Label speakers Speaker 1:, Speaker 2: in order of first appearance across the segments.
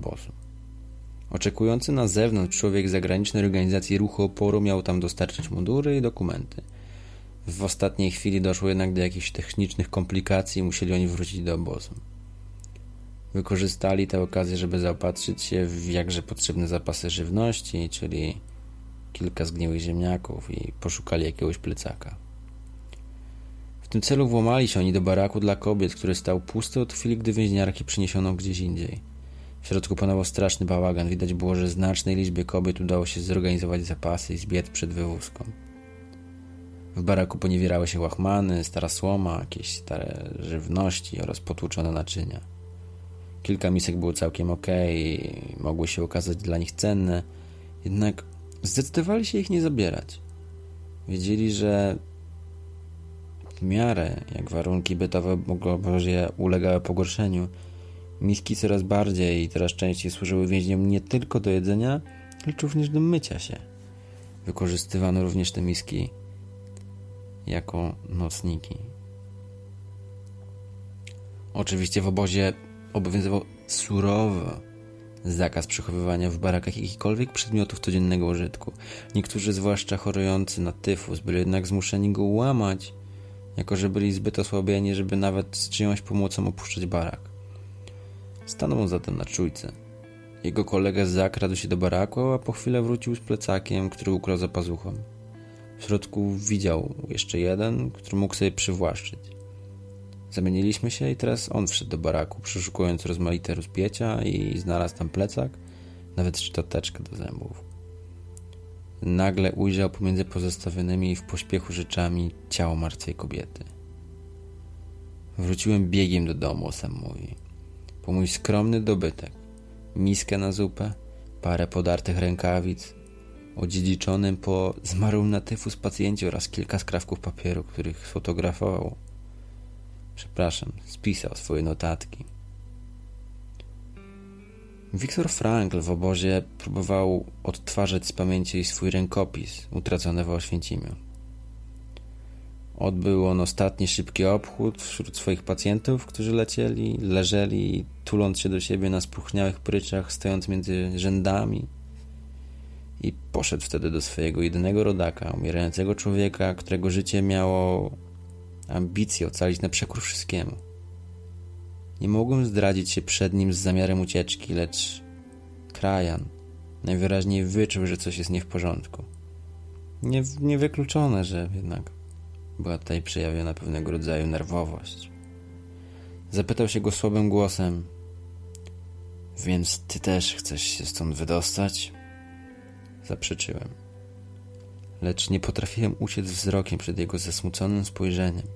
Speaker 1: obozu. Oczekujący na zewnątrz człowiek zagranicznej organizacji ruchu oporu miał tam dostarczyć mundury i dokumenty. W ostatniej chwili doszło jednak do jakichś technicznych komplikacji i musieli oni wrócić do obozu. Wykorzystali tę okazję, żeby zaopatrzyć się w jakże potrzebne zapasy żywności, czyli kilka zgniłych ziemniaków i poszukali jakiegoś plecaka. W tym celu włamali się oni do baraku dla kobiet, który stał pusty od chwili, gdy więźniarki przyniesiono gdzieś indziej. W środku panował straszny bałagan. Widać było, że znacznej liczbie kobiet udało się zorganizować zapasy i zbiec przed wywózką. W baraku poniewierały się łachmany, stara słoma, jakieś stare żywności oraz potłuczone naczynia. Kilka misek było całkiem ok mogły się okazać dla nich cenne, jednak zdecydowali się ich nie zabierać. Wiedzieli, że w miarę jak warunki bytowe Boże ulegały pogorszeniu, miski coraz bardziej i coraz częściej służyły więźniom nie tylko do jedzenia, lecz również do mycia się. Wykorzystywano również te miski jako nocniki. Oczywiście w obozie obowiązywał surowy zakaz przechowywania w barakach jakichkolwiek przedmiotów codziennego użytku. Niektórzy, zwłaszcza chorujący na tyfus, byli jednak zmuszeni go łamać, jako że byli zbyt osłabieni, żeby nawet z czyjąś pomocą opuszczać barak. Stanął zatem na czujce. Jego kolega zakradł się do baraku, a po chwilę wrócił z plecakiem, który ukrył za pazuchą. W środku widział jeszcze jeden, który mógł sobie przywłaszczyć. Zamieniliśmy się i teraz on wszedł do baraku, przeszukując rozmaite rozpiecia i znalazł tam plecak, nawet szczoteczkę do zębów. Nagle ujrzał pomiędzy pozostawionymi w pośpiechu rzeczami ciało martwej kobiety. Wróciłem biegiem do domu, sam mówi. Po mój skromny dobytek. Miskę na zupę, parę podartych rękawic, odziedziczonym po zmarłym na tyfus pacjencie oraz kilka skrawków papieru, których sfotografował. Przepraszam, spisał swoje notatki. Wiktor Frankl w obozie próbował odtwarzać z pamięci swój rękopis utracony w Oświęcimiu. Odbył on ostatni szybki obchód wśród swoich pacjentów, którzy lecieli, leżeli, tuląc się do siebie na spróchniałych pryczach, stojąc między rzędami. I poszedł wtedy do swojego jedynego rodaka, umierającego człowieka, którego życie miało ambicje ocalić na przekór wszystkiemu. Nie mogłem zdradzić się przed nim z zamiarem ucieczki, lecz krajan najwyraźniej wyczuł, że coś jest nie w porządku. Nie, niewykluczone, że jednak była tutaj przejawiona pewnego rodzaju nerwowość. Zapytał się go słabym głosem: Więc ty też chcesz się stąd wydostać? Zaprzeczyłem. Lecz nie potrafiłem uciec wzrokiem przed jego zasmuconym spojrzeniem.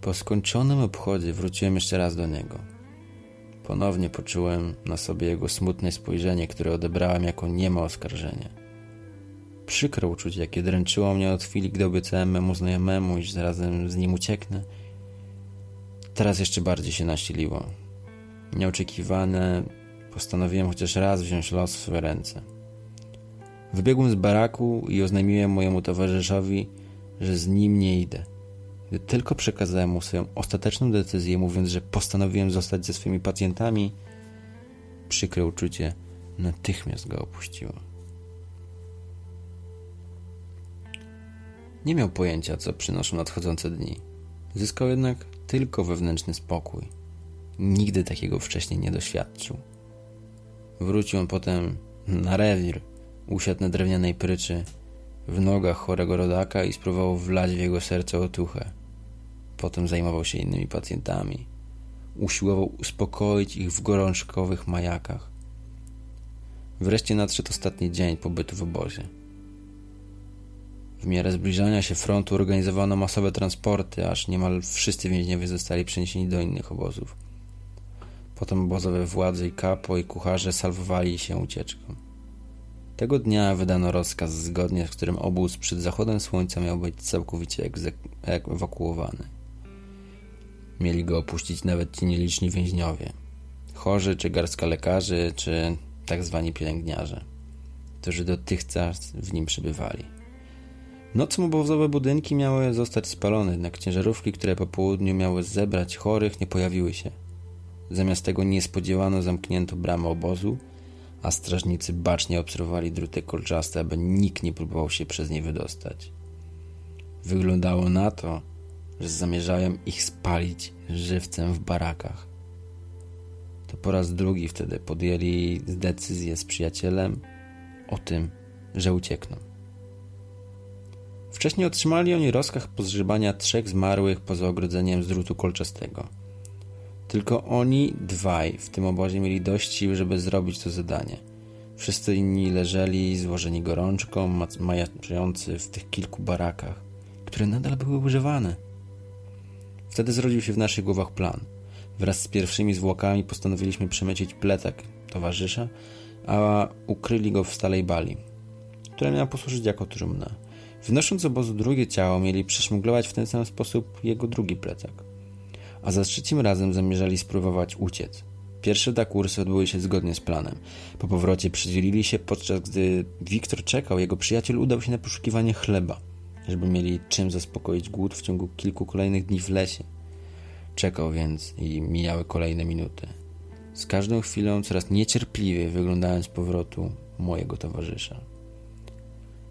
Speaker 1: Po skończonym obchodzie wróciłem jeszcze raz do niego. Ponownie poczułem na sobie jego smutne spojrzenie, które odebrałem jako nieme oskarżenie. Przykre uczucie, jakie dręczyło mnie od chwili, gdy obiecałem memu znajomemu, iż zarazem z nim ucieknę, teraz jeszcze bardziej się nasiliło. Nieoczekiwane postanowiłem chociaż raz wziąć los w swoje ręce. Wybiegłem z baraku i oznajmiłem mojemu towarzyszowi, że z nim nie idę. Gdy tylko przekazałem mu swoją ostateczną decyzję, mówiąc, że postanowiłem zostać ze swoimi pacjentami, przykre uczucie natychmiast go opuściło. Nie miał pojęcia, co przynoszą nadchodzące dni. Zyskał jednak tylko wewnętrzny spokój. Nigdy takiego wcześniej nie doświadczył. Wrócił on potem na rewir, usiadł na drewnianej pryczy, w nogach chorego rodaka i spróbował wlać w jego serce otuchę. Potem zajmował się innymi pacjentami. Usiłował uspokoić ich w gorączkowych majakach. Wreszcie nadszedł ostatni dzień pobytu w obozie. W miarę zbliżania się frontu organizowano masowe transporty, aż niemal wszyscy więźniowie zostali przeniesieni do innych obozów. Potem obozowe władze i kapo i kucharze salwowali się ucieczką. Tego dnia wydano rozkaz, zgodnie z którym obóz przed zachodem słońca miał być całkowicie ewakuowany. Mieli go opuścić nawet ci nieliczni więźniowie. Chorzy, czy garstka lekarzy, czy tak zwani pielęgniarze, którzy dotychczas w nim przebywali. Nocą obozowe budynki miały zostać spalone, jednak ciężarówki, które po południu miały zebrać chorych, nie pojawiły się. Zamiast tego niespodziewano zamknięto bramę obozu, a strażnicy bacznie obserwowali druty kolczaste, aby nikt nie próbował się przez nie wydostać. Wyglądało na to, że zamierzają ich spalić żywcem w barakach. To po raz drugi wtedy podjęli decyzję z przyjacielem o tym, że uciekną. Wcześniej otrzymali oni rozkaz pozgrzebania trzech zmarłych poza ogrodzeniem z drutu kolczastego. Tylko oni dwaj w tym obozie mieli dość sił, żeby zrobić to zadanie. Wszyscy inni leżeli złożeni gorączką, majaczący w tych kilku barakach, które nadal były używane. Wtedy zrodził się w naszych głowach plan. Wraz z pierwszymi zwłokami postanowiliśmy przemycić plecak towarzysza, a ukryli go w stalej bali, która miała posłużyć jako trumna. Wnosząc z obozu drugie ciało, mieli przeszmuglować w ten sam sposób jego drugi plecak. A za trzecim razem zamierzali spróbować uciec. Pierwsze dwa kursy odbyły się zgodnie z planem. Po powrocie przydzielili się, podczas gdy Wiktor czekał, jego przyjaciel udał się na poszukiwanie chleba, żeby mieli czym zaspokoić głód w ciągu kilku kolejnych dni w lesie. Czekał więc i mijały kolejne minuty. Z każdą chwilą coraz niecierpliwiej wyglądając powrotu mojego towarzysza.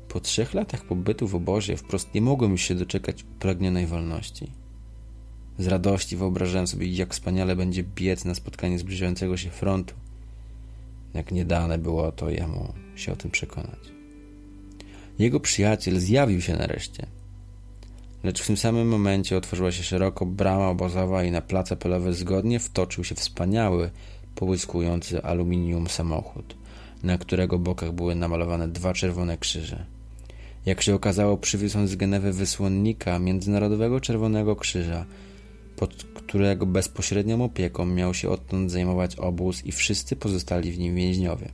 Speaker 1: Po trzech latach pobytu w obozie wprost nie mogłem już się doczekać upragnionej wolności. Z radości wyobrażałem sobie, jak wspaniale będzie biec na spotkanie zbliżającego się frontu. Jak niedane było to jemu się o tym przekonać. Jego przyjaciel zjawił się nareszcie. Lecz w tym samym momencie otworzyła się szeroko brama obozowa i na place polowe zgodnie wtoczył się wspaniały, połyskujący aluminium samochód, na którego bokach były namalowane dwa czerwone krzyże. Jak się okazało, przywiózł z Genewy wysłannika Międzynarodowego Czerwonego Krzyża, pod którego bezpośrednią opieką miał się odtąd zajmować obóz i wszyscy pozostali w nim więźniowie.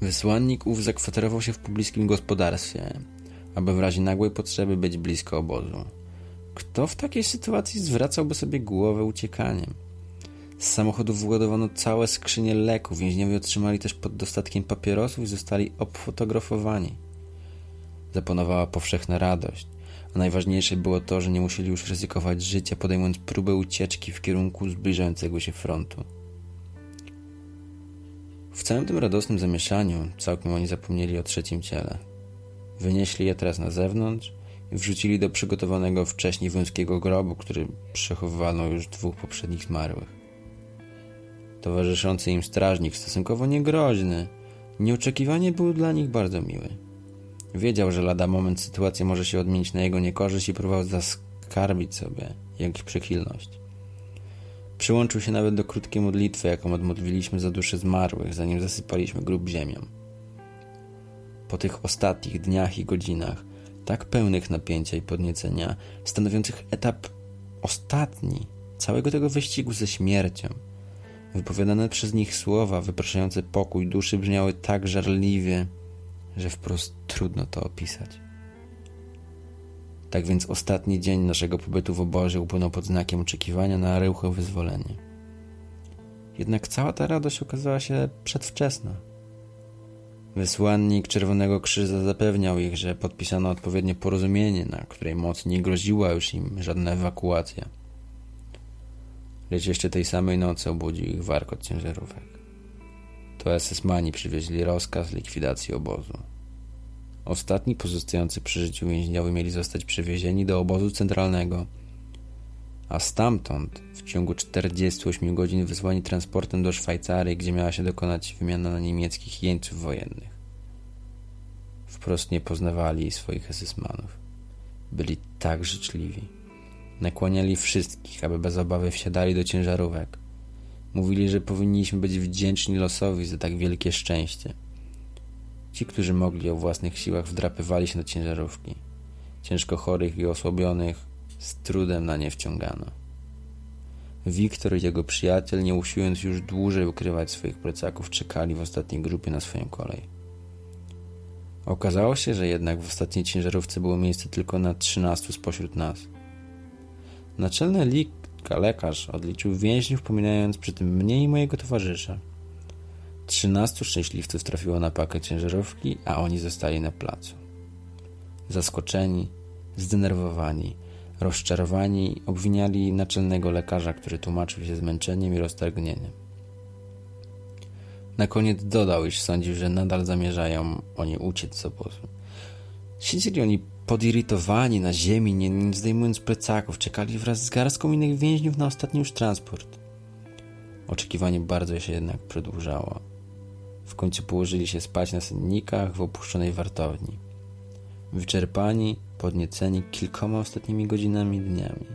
Speaker 1: Wysłannik ów zakwaterował się w pobliskim gospodarstwie, aby w razie nagłej potrzeby być blisko obozu. Kto w takiej sytuacji zwracałby sobie głowę uciekaniem? Z samochodów wyładowano całe skrzynie leków. Więźniowie otrzymali też pod dostatkiem papierosów i zostali obfotografowani. Zapanowała powszechna radość, a najważniejsze było to, że nie musieli już ryzykować życia, podejmując próbę ucieczki w kierunku zbliżającego się frontu. W całym tym radosnym zamieszaniu całkiem oni zapomnieli o trzecim ciele. Wynieśli je teraz na zewnątrz i wrzucili do przygotowanego wcześniej wąskiego grobu, który przechowywano już dwóch poprzednich zmarłych. Towarzyszący im strażnik, stosunkowo niegroźny, nieoczekiwanie był dla nich bardzo miły. Wiedział, że lada moment sytuacja może się odmienić na jego niekorzyść i próbował zaskarbić sobie jak przychylność. Przyłączył się nawet do krótkiej modlitwy, jaką odmodliliśmy za duszy zmarłych, zanim zasypaliśmy grób ziemią. Po tych ostatnich dniach i godzinach, tak pełnych napięcia i podniecenia, stanowiących etap ostatni całego tego wyścigu ze śmiercią, Wypowiadane przez nich słowa wypraszające pokój duszy brzmiały tak żarliwie, że wprost trudno to opisać. Tak więc ostatni dzień naszego pobytu w obozie upłynął pod znakiem oczekiwania na rychłe wyzwolenie. Jednak cała ta radość okazała się przedwczesna. Wysłannik Czerwonego Krzyża zapewniał ich, że podpisano odpowiednie porozumienie, na której mocy nie groziła już im żadna ewakuacja lecz jeszcze tej samej nocy obudził ich warkot ciężarówek. To SS-mani przywieźli rozkaz likwidacji obozu. Ostatni pozostający przy życiu więźniowie mieli zostać przewiezieni do obozu centralnego, a stamtąd w ciągu 48 godzin wysłani transportem do Szwajcarii, gdzie miała się dokonać wymiana na niemieckich jeńców wojennych. Wprost nie poznawali swoich SS-manów. Byli tak życzliwi. Nakłaniali wszystkich, aby bez obawy wsiadali do ciężarówek. Mówili, że powinniśmy być wdzięczni losowi za tak wielkie szczęście. Ci, którzy mogli o własnych siłach, wdrapywali się na ciężarówki. Ciężko chorych i osłabionych z trudem na nie wciągano. Wiktor i jego przyjaciel, nie usiłując już dłużej ukrywać swoich plecaków, czekali w ostatniej grupie na swoją kolej. Okazało się, że jednak w ostatniej ciężarówce było miejsce tylko na 13 spośród nas – Naczelny lika lekarz odliczył więźniów, pominając przy tym mnie i mojego towarzysza. Trzynastu szczęśliwców trafiło na pakę ciężarówki, a oni zostali na placu. Zaskoczeni, zdenerwowani, Rozczarowani obwiniali naczelnego lekarza, który tłumaczył się zmęczeniem i roztargnieniem. Na koniec dodał, iż sądził, że nadal zamierzają oni uciec z obozu. Siedzieli oni podirytowani na ziemi, nie, nie zdejmując plecaków, czekali wraz z garstką innych więźniów na ostatni już transport. Oczekiwanie bardzo się jednak przedłużało. W końcu położyli się spać na sennikach w opuszczonej wartowni. Wyczerpani, podnieceni kilkoma ostatnimi godzinami i dniami,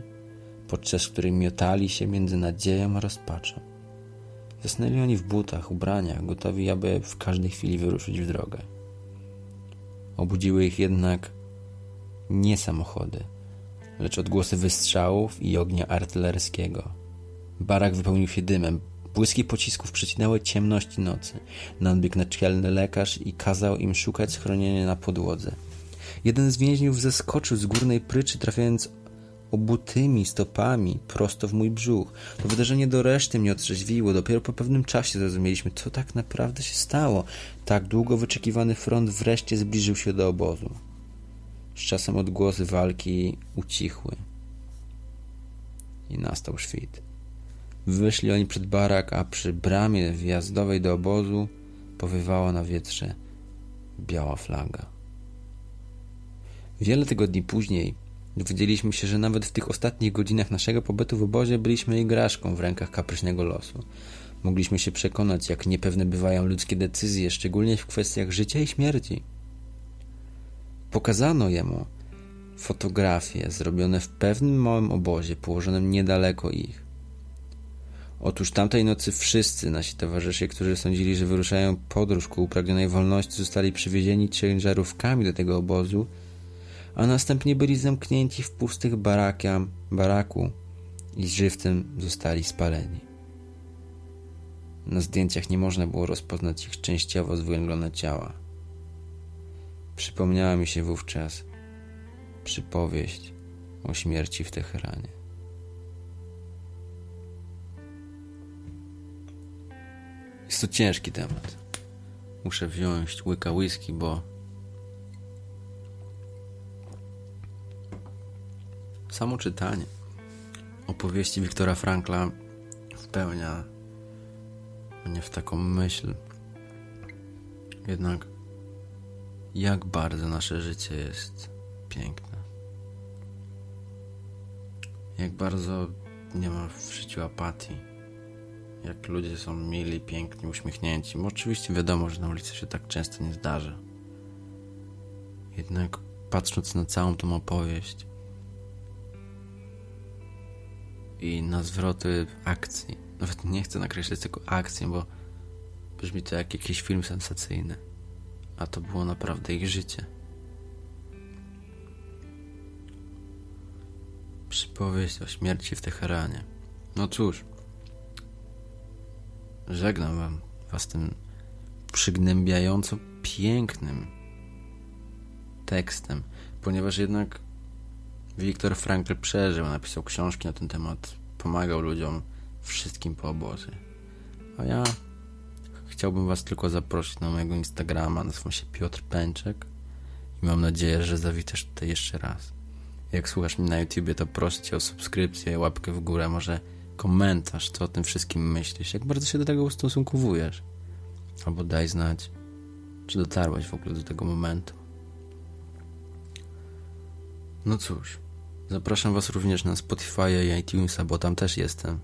Speaker 1: podczas których miotali się między nadzieją a rozpaczą. Zasnęli oni w butach, ubraniach, gotowi, aby w każdej chwili wyruszyć w drogę. Obudziły ich jednak nie samochody, lecz odgłosy wystrzałów i ognia artylerskiego. Barak wypełnił się dymem, błyski pocisków przecinęły ciemności nocy. Nadbiegł naczelny lekarz i kazał im szukać schronienia na podłodze. Jeden z więźniów zeskoczył z górnej pryczy, trafiając obutymi stopami prosto w mój brzuch. To wydarzenie do reszty mnie otrzeźwiło. Dopiero po pewnym czasie zrozumieliśmy, co tak naprawdę się stało. Tak długo wyczekiwany front wreszcie zbliżył się do obozu. Czasem odgłosy walki ucichły. I nastał świt. Wyszli oni przed barak, a przy bramie wjazdowej do obozu powywała na wietrze biała flaga. Wiele tygodni później dowiedzieliśmy się, że nawet w tych ostatnich godzinach naszego pobytu w obozie byliśmy igraszką w rękach kapryśnego losu. Mogliśmy się przekonać, jak niepewne bywają ludzkie decyzje, szczególnie w kwestiach życia i śmierci. Pokazano jemu fotografie zrobione w pewnym małym obozie położonym niedaleko ich. Otóż tamtej nocy wszyscy nasi towarzysze, którzy sądzili, że wyruszają podróż ku upragnionej wolności, zostali przywiezieni ciężarówkami do tego obozu, a następnie byli zamknięci w pustych barakiem, baraku i żywcem zostali spaleni. Na zdjęciach nie można było rozpoznać ich częściowo zwęglone ciała. Przypomniała mi się wówczas przypowieść o śmierci w Teheranie. Jest to ciężki temat. Muszę wziąć łyka whisky, bo samo czytanie opowieści Wiktora Frankla wpełnia mnie w taką myśl. Jednak jak bardzo nasze życie jest piękne. Jak bardzo nie ma w życiu apatii. Jak ludzie są mili, piękni, uśmiechnięci. Bo oczywiście wiadomo, że na ulicy się tak często nie zdarza. Jednak patrząc na całą tą opowieść i na zwroty akcji, nawet nie chcę nakreślać tylko akcji, bo brzmi to jak jakiś film sensacyjny a to było naprawdę ich życie. Przypowieść o śmierci w Teheranie. No cóż, żegnam wam, was tym przygnębiająco pięknym tekstem, ponieważ jednak Viktor Frankl przeżył, napisał książki na ten temat, pomagał ludziom wszystkim po obozie. A ja Chciałbym Was tylko zaprosić na mojego Instagrama, nazywam się Piotr Pęczek i mam nadzieję, że zawitasz tutaj jeszcze raz. Jak słuchasz mnie na YouTubie, to proszę Cię o subskrypcję, łapkę w górę, może komentarz, co o tym wszystkim myślisz, jak bardzo się do tego ustosunkowujesz. Albo daj znać, czy dotarłeś w ogóle do tego momentu. No cóż, zapraszam Was również na Spotify i iTunesa, bo tam też jestem.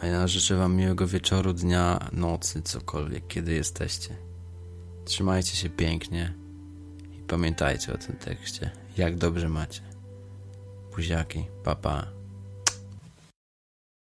Speaker 1: A ja życzę Wam miłego wieczoru, dnia, nocy, cokolwiek, kiedy jesteście. Trzymajcie się pięknie i pamiętajcie o tym tekście, jak dobrze macie. Buziaki, papa. Pa.